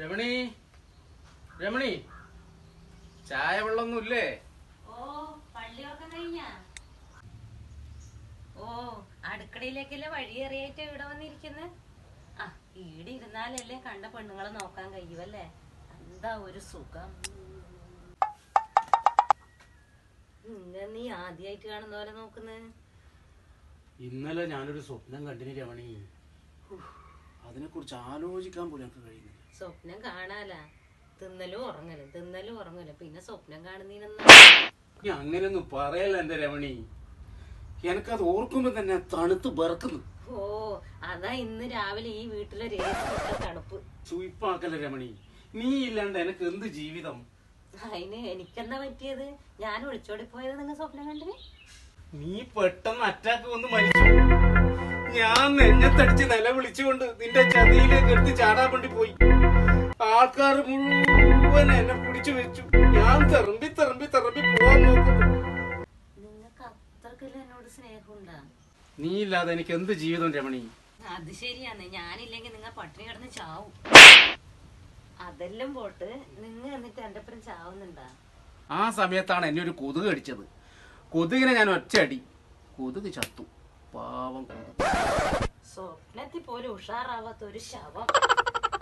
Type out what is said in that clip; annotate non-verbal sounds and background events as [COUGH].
രമണി? രമണി? ചായ വെള്ളൊന്നുമില്ലേ ഓ പള്ളിയൊക്കെ കഴിഞ്ഞാ? ഓ അടുക്കളയിലേക്കല്ലേ വഴിയേറിയായിട്ട് ഇവിടെ വന്നിരിക്കുന്നത് ആ ഈടെ ഇരുന്നാലല്ലേ കണ്ട പെണ്ണുങ്ങളെ നോക്കാൻ കഴിയുമല്ലേ എന്താ ഒരു സുഖം. നിന്നെ നീ ആദ്യായിട്ട് കാണുന്ന പോലെ നോക്കുന്നത് ഇന്നലെ ഞാനൊരു സ്വപ്നം കണ്ടിന് രമണി. അതിനെ കുറിച്ച് ആലോചിക്കാൻ പോലും എനിക്ക് കഴിയുന്നില്ല. സ്വപ്നം കാണാല. തിന്നലും ഉറങ്ങലും തിന്നലും ഉറങ്ങലും. പിന്നെ സ്വപ്നം കാണുന്നതിനൊന്നും നീ അങ്ങനെയൊന്നും പറയല്ല എന്റെ രമണി. എനിക്കത് ഓർക്കുമ്പോ തന്നെ തണുത്ത് ബറക്കുന്നു ഓ അതാ ഇന്ന് രാവിലെ ഈ വീട്ടിലെ തണുപ്പ്. ചുയിപ്പാക്കല്ല രമണി. നീ ഇല്ലാണ്ട് എനിക്ക് എന്ത് ജീവിതം? അതിന് എനിക്കെന്താ പറ്റിയത്? ഞാൻ ഒളിച്ചോടി പോയത് നിങ്ങൾ സ്വപ്നം കണ്ടിന്? നീ പെട്ടെന്ന് അറ്റാക്ക് വന്ന് മരിച്ചു ഞാൻ നെഞ്ഞത്തടിച്ച് നില വിളിച്ചുകൊണ്ട് നിന്റെ ചതിയിലേക്ക് എടുത്ത് ചാടാൻ വേണ്ടി പോയി. ആൾക്കാർ മുഴുവൻ എന്നെ പിടിച്ചു വെച്ചു. ഞാൻ തെറമ്പി തെറമ്പി തെറമ്പി പോവാൻ നോക്കുന്നു. നീ ഇല്ലാതെ എനിക്ക് എന്ത് ജീവിതം രമണി? അത് ശരിയാണ്. ഞാനില്ലെങ്കിൽ നിങ്ങൾ പട്ടിണി കിടന്ന് ചാവും. അതെല്ലാം പോട്ട് നിങ്ങൾ എന്നിട്ട് എന്റെ ഒപ്പം ചാവുന്നുണ്ടാ? ആ സമയത്താണ് എന്നെ ഒരു കൊതുക് അടിച്ചത് കൊതുകിനെ ഞാൻ ഒറ്റ അടി കൊതുക് ചത്തു. പാവം. സ്വപ്നത്തിൽ പോലും ഉഷാറാവാത്ത ഒരു ശവം. [LAUGHS]